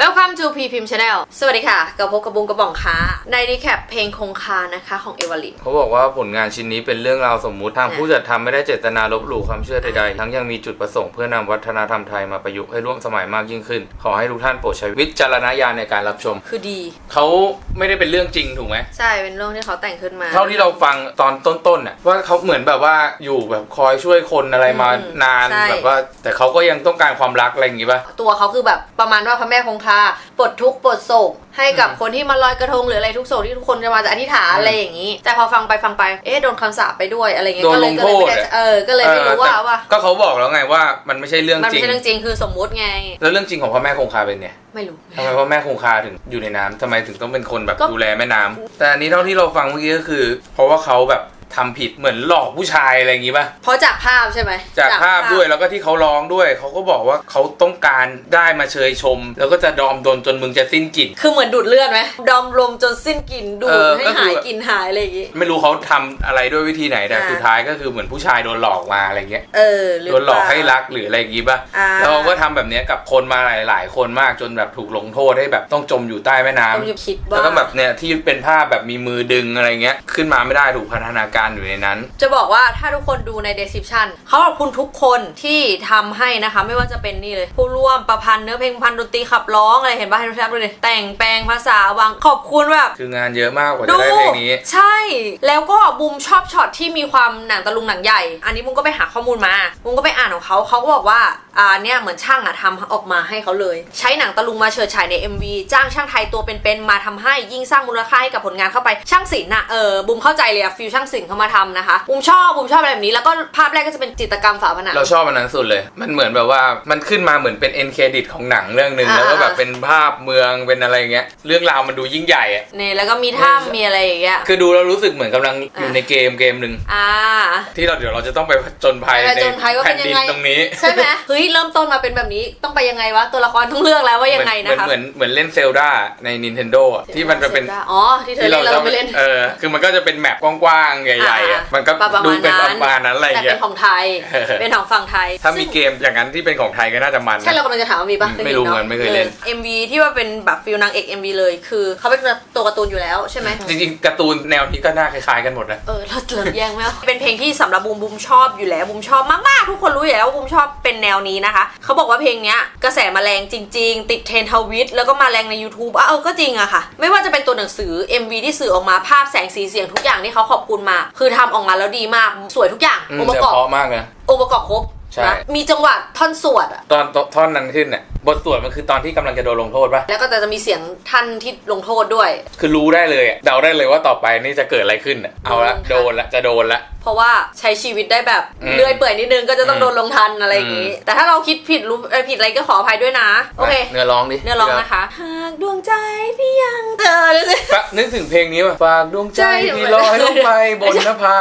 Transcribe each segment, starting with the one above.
Welcome to P Pim Channel สวัสดีค่ะกับพบกับบุงกระบองค้า ในรีแคปเพลงคงคานะคะของเอวาลิน เขาบอกว่าผลงานชิ้นนี้เป็นเรื่องราวสมมุติทางอะผู้จัดทำไม่ได้เจตนาลบหลู่ความเชื่อใดๆ ทั้งยังมีจุดประสงค์เพื่อนำวัฒนธรรมไทยมาประยุกต์ให้ร่วมสมัยมากยิ่งขึ้น ขอให้ทุกท่านโปรดใช้วิจารณญาณในการรับชม คือดี เขาไม่ได้เป็นเรื่องจริงถูกไหม ใช่เป็นเรื่องที่เขาแต่งขึ้นมา เท่าที่เราฟังตอนต้นๆน่ะว่าเขาเหมือนแบบว่าอยู่แบบคอยช่วยคนอะไรมาอืมนานใช่ แบบว่า แต่เขาก็ยังต้องการความรักอะไรอย่างงี้ป่ะ ตัวเขาคือแบบประมาณว่าพระแม่คงคาปลดทุกข์ปลดโศกให้กับอืมคนที่มาลอยกระทงหรืออะไรทุกโศกที่ทุกคนจะมาจะอธิษฐานอืมอะไรอย่างนี้ แต่พอฟังไปฟังไปเอ๊ะโดนคำสาปไปด้วยอะไรเงี้ยโดนก็เลยลงก็เลยไม่ได้โทษอะเออก็เลยไม่รู้ว่าเออแต่ว่าก็เขาบอกแล้วไงว่ามันไม่ใช่เรื่องมันจริไม่งใช่เรื่องจริงคือสมมุติไง แล้วเรื่องจริงของพ่อแม่คงคาเป็นไงไม่รู้ทำไมพ่อแม่คงคาถึงอยู่ในน้ำทำไมถึงต้องเป็นคนแบบก็ดูแลแม่น้ำแต่อันนี้เท่าที่เราฟังเมื่อกี้ก็คือ เพราะว่าเขาแบบ ทำผิดเหมือนหลอกผู้ชายอะไรอย่างงี้ป่ะ เพราะจากภาพใช่ไหมจากภาพด้วยแล้วก็ที่เขาร้องด้วย เขาก็บอกว่าเขาต้องการได้มาเชยชม แล้วก็จะดอมโดนจนมึงจะสิ้นกลิ่น คือเหมือนดูดเลือดไหมดอมลมจนสิ้นกลิ่นดูเอดอให้ก็คือ หายกลิ่นหายอะไรอย่างงี้ ไม่รู้เขาทำอะไรด้วยวิธีไหนแต่อ่า สุดท้ายก็คือเหมือนผู้ชายโดนหลอกมาอะไรเงี้ยเออรือโดนหลอกเปา ให้รักหรืออะไรอย่างงี้ป่ะอ่า แล้วเขาก็ทำแบบเนี้ยกับคนมาหลาย ๆ คนมากจนแบบถูกลงโทษให้แบบต้องจมอยู่ใต้แม่น้ำ ต้องอยู่คิดว่า แล้วก็แบบเนี่ยที่เป็นภาพแบบมีมือดึงอะไรเงี้ย ขึ้นมาไม่ได้ถูกพันธนาการอยู่ในนั้น จะบอกว่าถ้าทุกคนดูใน description เขาขอบคุณทุกคนที่ทำให้นะคะ ไม่ว่าจะเป็นนี่เลย ผู้ร่วมประพันธ์เนื้อเพลงพันธ์ดนตรีขับร้องอะไรเห็นป่ะให้ทุกท่านดูเลยแต่งแปลงภาษาวางขอบคุณแบบ คืองานเยอะมากกว่าดูจะได้เพลงนี้ ใช่ แล้วก็บูมชอบช็อตที่มีความหนังตะลุงหนังใหญ่ อันนี้บูมก็ไปหาข้อมูลมาบูมก็ไปอ่านของเขาเขาก็บอกว่าอ่าเนี่ยเหมือนช่างอะทำออกมาให้เขาเลย ใช้หนังตะลุงมาเฉิดฉายใน MV จ้างช่างไทยตัวเป็นๆมาทำให้ยิ่งสร้างมูลค่าให้กับผลงานเข้าไปช่างศิลป์อะเออบูมเข้าใจเลยอะฟิวช่างศิลป์เขามาทำนะคะบูมชอบบูมชอบอะไรแบบนี้ แล้วก็ภาพแรกก็จะเป็นจิตรกรรมฝาผนัง เราชอบอันนั้นสุดเลย มันเหมือนแบบว่ามันขึ้นมาเหมือนเป็นเอ็นเครดิตของหนังเรื่องหนึ่งอ่า แล้วก็แบบเป็นภาพเมืองเป็นอะไรเงี้ยเรื่องราวมันดูยิ่งใหญ่อะเนี่ยแล้วก็มีถ้ำมีอะไรอย่างเงี้ย คือดูแล้วรู้สึกเหมือนกำลังอยู่อ่าในเกมเกมหนึ่งอ่า ที่เราเดี๋ยวเราจะต้องไปผจญภัยไปผจญภัยว่าแผ่เป็นนยังดินไง ตรงนี้ ใช่ไหมเฮ้ยเริ่มต้นมาเป็นแบบนี้ต้องไปยังไงวะตัวละครต้องเลือกแล้วว่ายังไงเหนะมือนคะเหมือนเหมือนเล่นเซลดาใน Nintendo อะที่มันจะเป็น อ๋อ ที่เธอเล่นแล้วเราไม่เล่น เออ คือมันก็จะเป็นแมปกว้างๆ ใหญ่ๆอะอ่ามัมันก็ประมาณดูเป็นนั้ปนระมาณนั้นอะไรแต่เงี้เป็ย นของไทยเออเป็นของฝั่งไทยถ้ามีซึ่งเกมอย่างนั้นที่เป็นของไทยก็น่าจะมันใช่นะ เรากำลังจะถามว่ามีปะอืมไม่รู้ด้ยิเหมือนไม่เคยเล่นอ็มวีที่ว่าเป็นแบบฟิลนางเอก MV เลย คือเขาเป็นตัวการ์ตูนอยู่แล้วใช่ไหม จริงๆการ์ตูนแนวนี้ก็น่าคล้ายๆกันหมดนะ เออเราเริ่มแย่งไหมวะ เป็นเพลงที่สำหรับบูมบูมชอบอยู่แล้วบูมชอบมากๆ ทุกคนรู้อยู่แล้วว่าบูมชอบเป็นแนวนี้นะคะ เขาบอกว่าเพลงเนี้ยกระแสมาแรงจริง ๆ ติดเทรนด์ทวิตแล้วก็มาแรงใน YouTube อะเออก็จริงอะค่ะ ไม่ว่าจะเป็นตัวหนังสือ MV ที่สื่อออกมาภาพแสงสีเสียงทุกอย่างที่เขาขอบคุณมาคือทำออกมาแล้วดีมากสวยทุกอย่างอืมองค์ปแต่ระกอบเพราะมากนะ องค์ประกอบครบ ใช่ นะมีจังหวะท่อนสวดอะตอนตอนท่อนนั้นขึ้นเนี่ยบทสวดมันคือตอนที่กำลังจะโดนลงโทษป่ะแล้วก็จะมีเสียงท่านที่ลงโทษด้วย คือรู้ได้เลยอะเดาได้เลยว่าต่อไปนี่จะเกิดอะไรขึ้นอะเอาละลงทันโดนละจะโดนละ เพราะว่าใช้ชีวิตได้แบบอืมเลื่อยเปื่อยนิดนึงก็จะต้องอืม โดนลงทันอะไรอย่างนี้อืมแต่ถ้าเราคิดผิดรู้เอ่อผิดอะไรก็ขออภัยด้วยนะ โอเค เนื้อร้องดิเนื้อร้องนะคะ หากดวงใจที่ยังเธอดูสิฝากนึกถึงเพลงนี้ป่ะฝากดวงใจใช่ ที่ลอยลงไปบนนภา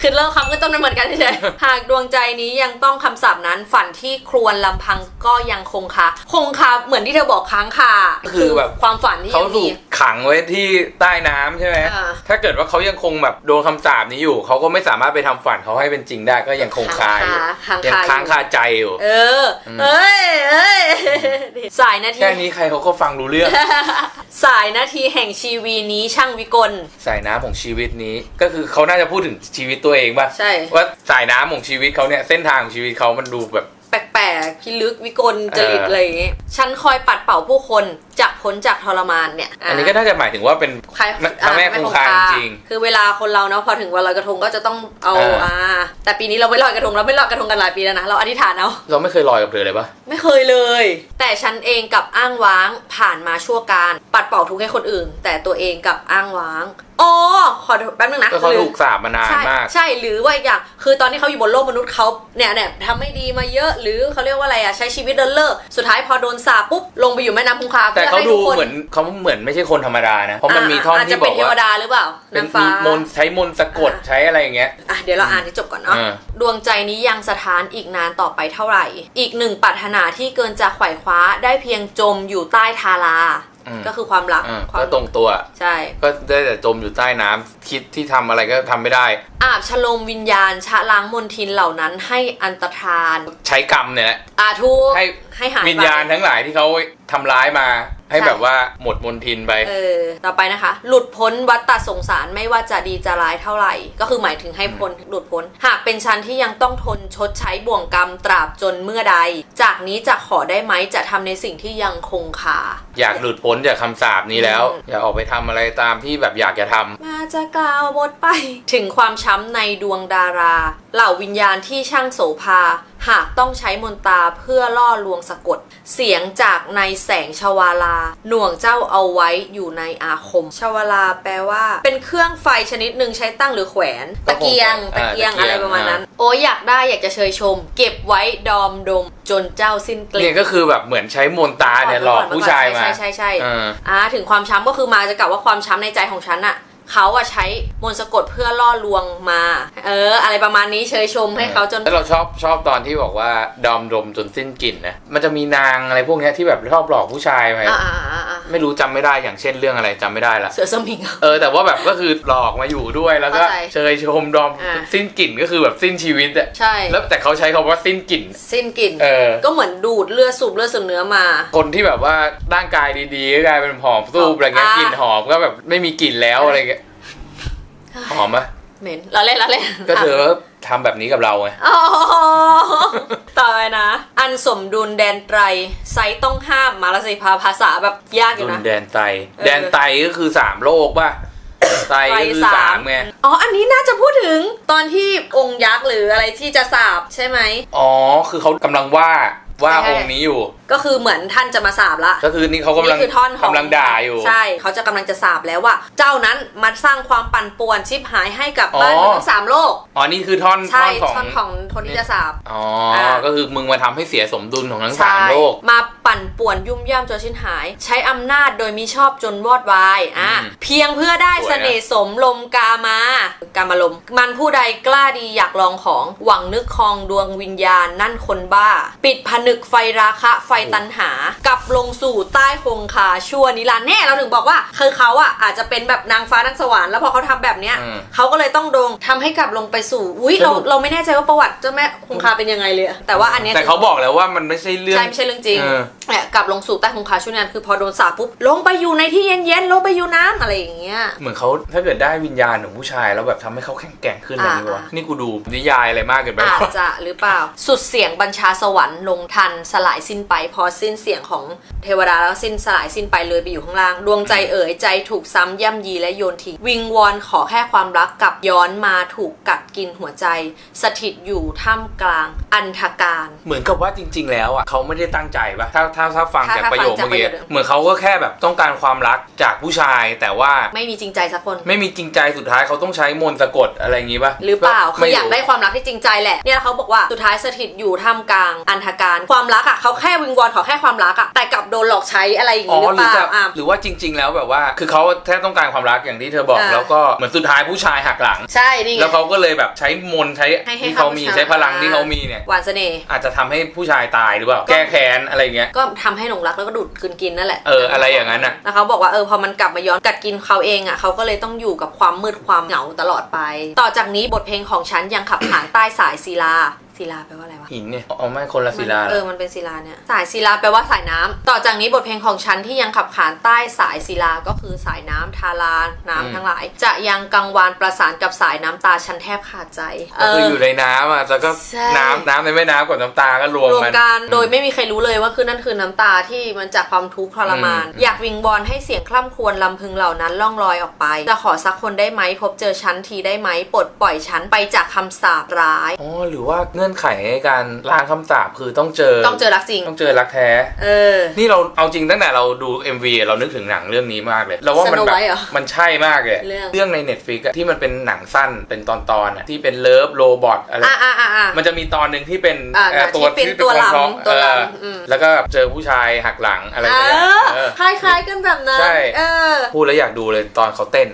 คือเริ่มคำก็ต้องเหมือนกันใช่ไหมหากดวงใจนี้ยังต้องคำศัพท์นั้นฝันที่ครวญลำพังก็ยังคงคาคงคาเหมือนที่เธอบอกค้างคาคือแบบ ความฝันที่เขายังถูมี กขังไว้ที่ใต้น้ำใช่ไหมอ่า ถ้าเกิดว่าเขายังคงแบบโดนคำสาปนี้อยู่ เขาก็ไม่สามารถไปทำฝันเขาให้เป็นจริงได้ก็ยังคงคาอยู่ค้างยังคาค้างคาใจอยู่ เออเอ้ยเอ้ยสายนาที แค่นี้ใครเขาก็ฟังรู้เรื่อง สายนาทีแห่งชีวีนี้ช่างวิกล สายน้ำของชีวิตนี้ ก็คือเขาน่าจะพูดถึงชีวิตตัวเองป่ะใช่ ว่าสายน้ำของชีวิตเขาเนี่ยเส้นทางของชีวิตเขามันดูแบบ แปลกๆพิลึกวิกลจริตเอออ อะไรอย่างงี้ ฉันคอยปัดเป่าผู้คน จากพ้นจากทรมานเนี่ยอันนี้ก็น่าจะหมายถึงว่าเป็นใครพระแม่คงคาจริง คือเวลาคนเราเนาะพอถึงวันลอยกระทงก็จะต้องเอาเอออ่อ่าแต่ปีนี้เราไม่ลอยกระทงเราไม่ลอยกระทงกันหลายปีแล้วนะเราอธิษฐานเอาเราไม่เคยลอยกับเธอเลยปะไม่เคยเลย แต่ฉันเองกับอ้างว้างผ่านมาชั่วการ ปัดเป่าทุกข์ให้คนอื่น แต่ตัวเองกับอ้างว้างอ๋อขอแป๊บนึงนะก็เขาหรือถูกสาบมานานใช่มาก ใช่หรือว่าอีกอย่างคือตอนที่เขาอยู่บนโลกมนุษย์เขาเนี่ยเนี่ยทำไม่ดีมาเยอะหรือเขาเรียกว่าอะไรอะใช้ชีวิตเดินเล่อสุดท้ายพอโดนสาปปุ๊บลงไปอยู่แม่น้ำคงคาแต่พื่อเขาให้ดูทุกคนเหมือนเขาเหมือนไม่ใช่คนธรรมดานะ เพราะมันมีท่อนอาจที่จะบเป็อนกเทวว่าดาหรือเปล่าเป็นนางฟ้ามีมนต์ใช้มนต์สะกดอ่าใช้อะไรอย่างเงี้ยอะเดี๋ยวเราอ่านให้จบก่อนเนาะอ่าดวงใจนี้ยังสถานอีกนานต่อไปเท่าไหร่ อีกหนึ่งปรารถนาที่เกินจะไขว่คว้าได้เพียงจมอยู่ใต้ทาราอืมก็คือความรักอ่าความก็ตรงตัวใช่ก็ได้แต่จมอยู่ใต้น้ำคิดที่ทำอะไรก็ทำไม่ได้ อาบฉลมวิญญาณชะล้างมนทินเหล่านั้นให้อันตรธาน ใช้กรรมเนี่ยแหละอาทุกให้ให้หายไปวิญญาณทั้งหลายที่เขาทำร้ายมา ให้ใช่แบบว่าหมดมนทินไป เออ ต่อไปนะคะ หลุดพ้นวัฏฏะสงสารไม่ว่าจะดีจะร้ายเท่าไหร่ ก็คือหมายถึงให้พ้นหลุดพ้น หากเป็นฉันที่ยังต้องทนชดใช้บ่วงกรรมตราบจนเมื่อใด จากนี้จะขอได้ไหมจะทำในสิ่งที่ยังคงคาอยากหลุดพ้นจากคำสาปนี้แล้วอืมอยากออกไปทำอะไรตามที่แบบอยากจะทำมาจะกล่าวบทไป ถึงความช้ำในดวงดารา เหล่าวิญญาณที่ช่างโสภา หากต้องใช้มนตราเพื่อล่อลวงสะกด เสียงจากในแสงชวาลา หน่วงเจ้าเอาไว้อยู่ในอาคม ชวาลาแปลว่า เป็นเครื่องไฟชนิดหนึ่งใช้ตั้งหรือแขวน ตะเกียงอ่าตะเกียงตะเกียงอะไรประมาณนั้น โอ้ยอยากได้อยากจะเชยชม เก็บไว้ดอมดม จนเจ้าสิ้นเกเนี่ลี้ยก็คือแบบเหมือนใช้มนตราเนี่ยหลอกผู้ชายมาใช่ใช่ใช่เอออ่าถึงความช้ำก็คือมาจะกล่าวว่าความช้ำในใจของฉันอะ เขาอะใช้มนต์สะกดเพื่อล่อลวงมา เออ อะไรประมาณนี้เชยชมให้เขาจน แล้วเราชอบชอบตอนที่บอกว่าดอมดมจนสิ้นกลิ่นนะ มันจะมีนางอะไรพวกเนี้ยที่แบบชอบหลอกผู้ชายไปอ่าอ่าอ่าอ่าไม่รู้จำไม่ได้อย่างเช่นเรื่องอะไรจำไม่ได้ละเสือสมิงอะเออแต่ว่าแบบก็คือหลอกมาอยู่ด้วยแล้วก็เข้าใจเชยชมดอมอ่า สิ้นกลิ่นก็คือแบบสิ้นชีวิตอะใช่ แล้วแต่เขาใช้คำว่าสิ้นกลิ่น สิ้นกลิ่น เออ ก็เหมือนดูดเลือดสูบเลือดสูบเนื้อมา คนที่แบบว่าร่างกายดีๆก็กลายเป็นผอมสูบอะไรเงี้ยอ่ากลิ่นหอมก็แบบไม่มีกลิ่นแล้วอะไรเงี้ย หอมปะเหม็นเราเล่นเราเล่นก็เธอทำแบบนี้กับเราไงอ๋อต่อไปนะ อันสมดุลแดนไตรไซต์ต้องห้ามมาละสิพาภาษาแบบยากอดุยู่นนะ แดนไต เออ แดนไตก็คือสามโลกป่ะ ไตก็คือสามไง อ๋อ อันนี้น่าจะพูดถึงตอนที่องค์ยักษ์หรืออะไรที่จะสาบใช่ไหม อ๋อ คือเขากำลังว่าว่าใช่ องค์นี้อยู่ก็คือเหมือนท่านจะมาสาบละ ก็คือนี่เขากำลังนี่คือท่อนของ กำลังด่าอยู่ ใช่ เขาจะกำลังจะสาบแล้วว่า เจ้านั้นมาสร้างความปั่นป่วนชิบหายให้กับอ๋อบ้านเมืองทั้งสามโลก อ๋อนี่คือท่อนใช่ท่อนของท่อนของคนที่จะสาบ อ๋ออ่าก็คือมึงมาทำให้เสียสมดุลของทั้งใช่สามโลกมาปั่นป่วนยุ่มย่ำจนชิ้นหาย ใช้อำนาจโดยมิชอบจนวอดวายอะอืมเพียงเพื่อได้สวยนะ เสน่ห์สมลมกามากามลม มันผู้ใดกล้าดีอยากลองของหวังนึกครองดวงวิญญาณนั่นคนบ้า ปิดผนึกไฟราคะไฟตันหากลับลงสู่ใต้คงคาชั่วนิรันดร์แน่เราถึงบอกว่าคือเขาอะอาจจะเป็นแบบนางฟ้านางสวรรค์แล้วพอเขาทำแบบเนี้ยอืมเขาก็เลยต้องโดงทำให้กลับลงไปสู่อุ้ยเราสรุปเราไม่แน่ใจว่าประวัติเจ้าแม่คงคาเป็นยังไงเลยอะแต่ว่าอันเนี้ยแต่เขาบอกแล้วว่ามันไม่ใช่เรื่องใช่ไม่ใช่เรื่องจริงเออเนี่ยกลับลงสู่ใต้คงคาช่วงนั้นคือพอโดนสาปปุ๊บลงไปอยู่ในที่เย็นๆลงไปอยู่น้ำอะไรอย่างเงี้ยเหมือนเขาถ้าเกิดได้วิญญาณของผู้ชายแล้วแบบทำให้เขาแข็งแกร่งขึ้นอะไรอย่างเงี้ยวะอ่านี่กูดูนิยายอะไรมากเกินไปอาจวะจะหรือเปล่าสุดเสียงบัญชาสวรรค์ลงทันสลายสิ้นไปพอสิ้นเสียงของเทวดาแล้วสิ้นสลายสิ้นไปเลยไปอยู่ข้างล่าง ดวงใจเอ๋ยใจถูกซ้ำย่ำยีและโยนทิ้งวิงวอนขอแค่ความรักกลับย้อนมาถูกกัดกินหัวใจ สถิตอยู่ท่ามกลางอันธการ เหมือนกับว่าจริง ๆ แล้วอะเขาไม่ได้ตั้งใจปะถ้าถ้าถ้าฟังถ้าจากถ้าประโยคฟังจากเมื่อกี้ประโยคเหมือนเขาก็แค่แบบต้องการความรักจากผู้ชายแต่ว่าไม่มีจริงใจสักคน ไม่มีจริงใจสุดท้ายเขาต้องใช้มนต์สะกดอะไรอย่างงี้ปะหรือเปล่าคือม่อยากได้ความรักที่จริงใจแหละเนี่ยเขาบอกว่าสุดท้ายสถิตอยู่ท่ามกลางอันธการ ความรักอะเขาแค่วิงวอนขอแค่ความรักอะแต่กลับโดนหลอกใช้อะไรอย่างอ๋อนี้หรือหเปรือล่าจะอะ หรือว่าจริง ๆ แล้วแบบว่า คือเขาแค่ต้องการความรักอย่างที่เธอบอก อ่า แล้วก็เหมือนสุดท้ายผู้ชายหักหลัง ใช่นี่ไง แล้วเขาก็เลยแบบใช้มนต์ใช้ให้ให้ที่เขามีเขาผู้ชาย ใช้พลังที่เขามีเนี่ย หวานเสน่ห์อาจจะทำให้ผู้ชายตายหรือเปล่า แก้แค้นอะไรเงี้ย ก็ทำให้หลงรักแล้วก็ดูดกลืนกินนั่นแหละเอออะไรอย่างนั้นน่ะ แล้วเขาบอกว่าเออพอมันกลับมาย้อนกัดกินเขาเองอะเขาก็เลยต้องอยู่กับความมืดความเหงาตลอดไป ต่อจากนี้บทเพลงของฉันยังขับผ่านใต้สายศิลา ศิลาแปลว่าอะไรวะ หินเนี่ยอ๋อไม่คนละศิลา เออ มันเป็นศิลาเนี่ย สายศิลาแปลว่าสายน้ำ ต่อจากนี้บทเพลงของฉันที่ยังขับขานใต้สายศิลา ก็คือสายน้ำทาราน้ำทั้งหลาย จะยังกังวานประสานกับสายน้ำตาฉันแทบขาดใจ เอก็คืออ อยู่ในน้ำอะแล้วก็ใช่ น้ำน้ำในแม่น้ำกับน้ำตาก็รวมรวมมัน กันโดยไม่มีใครรู้เลยว่าคือนั่นคือน้ำตาที่มันจากความทุกข์ทรมาน อืม อยากวิงวอนให้เสียงคล่ำครวญลำพึงเหล่านั้นล่องลอยออกไป จะขอสักคนได้ไหมพบเจอฉันทีได้ไหมปลดปล่อยฉันไปจากคำสาปร้าย อ๋อหรือว่าเงื่อนไขในการล้างคำสาปคือต้องเจอต้องเจอรักจริง ต้องเจอรักแท้ เออ นี่เราเอาจริงตั้งแต่เราดู MV เรานึกถึงหนังเรื่องนี้มากเลยเราว่ามัน Snow แบบ White เหรอมันใช่มากเลยเรื่องใน Netflix อะที่มันเป็นหนังสั้นเป็นตอนๆอะที่เป็นเลิฟโรบอทอะไร อ่าอ่าอ่าอ่ามันจะมีตอนหนึ่งที่เป็นอ่าเอ่อที่เป็นตัวหลังท้องตัวหลังเอออม แล้วก็เจอผู้ชายหักหลังอะไรเออย่างเงี้ยอเออ คล้ายๆกันแบบนั้น ใช่ เออ พูดแล้วอยากดูเลยตอนเขาเต้น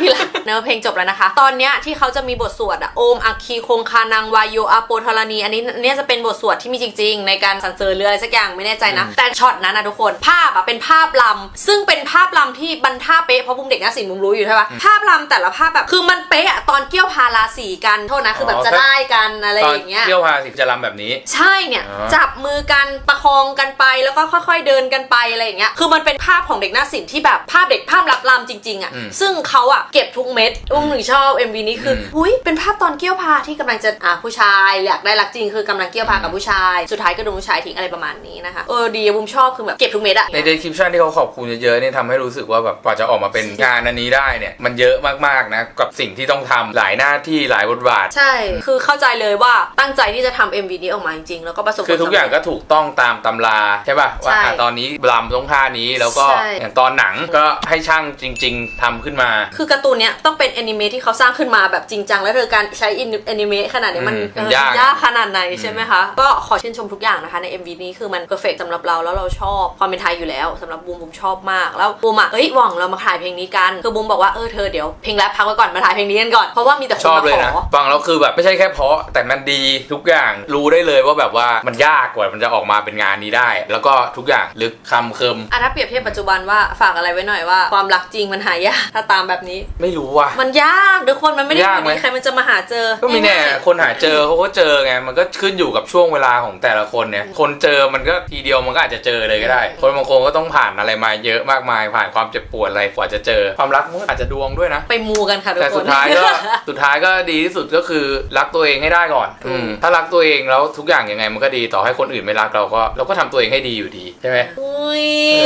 นี่แหละเนื้อเพลงจบแล้วนะคะ ตอนเนี้ยที่เขาจะมีบทสวดอะโอมอัคคีคงคานางวายโยอาโปธรณี อันนี้อันนี้จะเป็นบทสวดที่มีจริง ๆ ในการสรรเสริญหรืออะไรสักอย่างไม่แน่ใจนะ แต่ช็อตนั้นนะทุกคน ภาพอะเป็นภาพลำซึ่งเป็นภาพลำที่บรรท่าเป๊ะเพราะบุมเด็กนะสินบุมรู้อยู่ใช่ปะภาพลำแต่ละภาพแบบคือมันเป๊ะอะตอนเกี่ยวพาราสีกันโทษนะคือแบบจะได้กันอะไรตออนย่างเงี้ยเที่ยวพาสิจะรำแบบนี้ ใช่เนี่ย อ๋อ จับมือกันประคองกันไปแล้วก็ค่อยๆเดินกันไปอะไรอย่างเงี้ยคือมันเป็นภาพของเด็กหน้าศิลป์ที่แบบภาพเด็กภาพรับลำจริงๆอะ่ะอืมซึ่งเขาอะ่ะเก็บทุกเม็ดอุ้มหนึ่งชอบ MV นี้คืออม อุ้ยเป็นภาพตอนเกี่ยวพาที่กำลังจะอะผู้ชายอยากได้รักจริงคือกำลังเกี่ยวพากับผู้ชาย สุดท้ายก็โดนผู้ชายทิ้งอะไรประมาณนี้นะคะเออดีบุมชอบคือแบบเก็บทุกเม็ดอะใน description ที่เขาขอบคุณเยอะๆเนี่ยทำให้รู้สึกว่าแบบกว่าจะออกมาเป็นงานอันนี้ได้เนี่ยมันเยอะมากๆนะกับสิ่งที่ต้องทำหลายหน้าที่หลายบทบาท ใช่ คือเข้าใจเลยว่าตั้งใจที่จะทำ MV นี้ออกมาจริงๆ แล้วก็ประสบคือทุกอย่างก็ถูกต้องตามตำราใช่ป่ะว่าใช่อะตอนนี้รำต้องท่านี้แล้วก็ใช่ อย่างตอนหนังก็ให้ช่างจริง ๆทำขึ้นมา คือการ์ตูนเนี้ยต้องเป็นแอนิเมะที่เขาสร้างขึ้นมาแบบจริงจัง แล้วเธอการใช้แอนิเมะขนาดเนี้ยมันอืมเออยากยากขนาดไหนใช่ไหมคะ ก็ขอชื่นชมทุกอย่างนะคะใน MV นี้คือมันเพอร์เฟกสำหรับเราแล้วเราชอบความเป็นไทยอยู่แล้วสำหรับบูมบูมชอบมาก แล้วบูมอะเอ้ยหวังเรามาถ่ายเพลงนี้กันคือบูมบอกว่าเออเธอเดี๋ยวเพลงแรปพักไว้ก่อนมาถ่ายเพลงนี้กันก่อนเพราะว่ามีแต่คชนอบมาเลยขนะ อ ฟังแล้วคือแบบไม่ใช่แค่เพราะ แต่มันดีทุกอย่างรู้ได้เลยว่าแบบว่ามันยากกว่ามันจะออกมาเป็นงานนี้ได้ แล้วก็ทุกอย่างลึกคำเคิมอะถ้าเปรียบเทียบปัจจุบันว่าฝากอะไรไว้หน่อยว่าความรักจริงมันหายากถ้าตามแบบนี้ ไม่รู้ว่ะ มันยากทุกคนมันไม่ได้ยากอยู่ไหมดีใครมันจะมาหาเจอก็มีแน่ง่ายๆคนหาเจอเขาก็เจอไงมันก็ขึ้นอยู่กับช่วงเวลาของแต่ละคนเนี่ยคนเจอมันก็ทีเดียวมันก็อาจจะเจอเลยก็ได้ คนบางคนก็ต้องผ่านอะไรมาเยอะมากมาย ผ่านความเจ็บปวดอะไรกว่าจะเจอ ความรักมันก็อาจจะดวงด้วยนะ ไปมูกันค่ะทุกคนแต่สุดท้ายก็สุดท้ายก็ดีที่สุดก็คือรักตัวเองให้ได้ก่อนถูกอืมถ้ารักตัวเองแล้วทุกอย่างยังไงมันก็ดีต่อให้คนอื่นไม่รักเราก็เราก็ทำตัวเองให้ดีอยู่ดีใช่ไหมอุ้ยเอ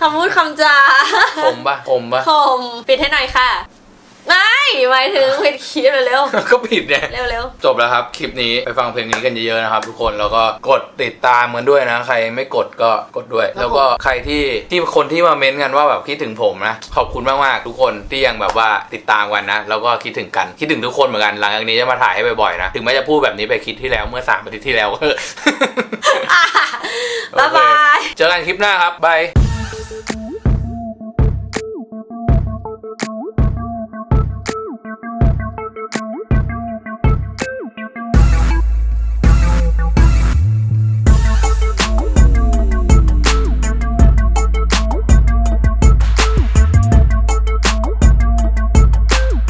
คำพูดคำจาคมปะคมปะคมปิดให้หน่อยค่ะ ไม่หมายถึงปิดคลิปเร็วก็ผิดเนี่ย ๆเร็วเร็วจบแล้วครับ คลิปนี้ไปฟังเพลงนี้กันเยอะๆนะครับ ทุกคนแล้วก็กดติดตามกันด้วยนะ ใครไม่กดก็กดด้วย แล้วก็ใครที่ที่คนที่มาเม้นต์กันว่าแบบคิดถึงผมนะ ขอบคุณมากๆทุกคนที่ยังแบบว่าติดตามกันนะ แล้วก็คิดถึงกันคิดถึงทุกคนเหมือนกันหลังจากนี้จะมาถ่ายให้บ่อยๆนะถึงแม้จะพูดแบบนี้ไปคลิปที่แล้วเมื่อสามอาทิตย์ที่แล้วก็เถอะบ๊ายบาย เจอกันคลิปหน้าครับบาย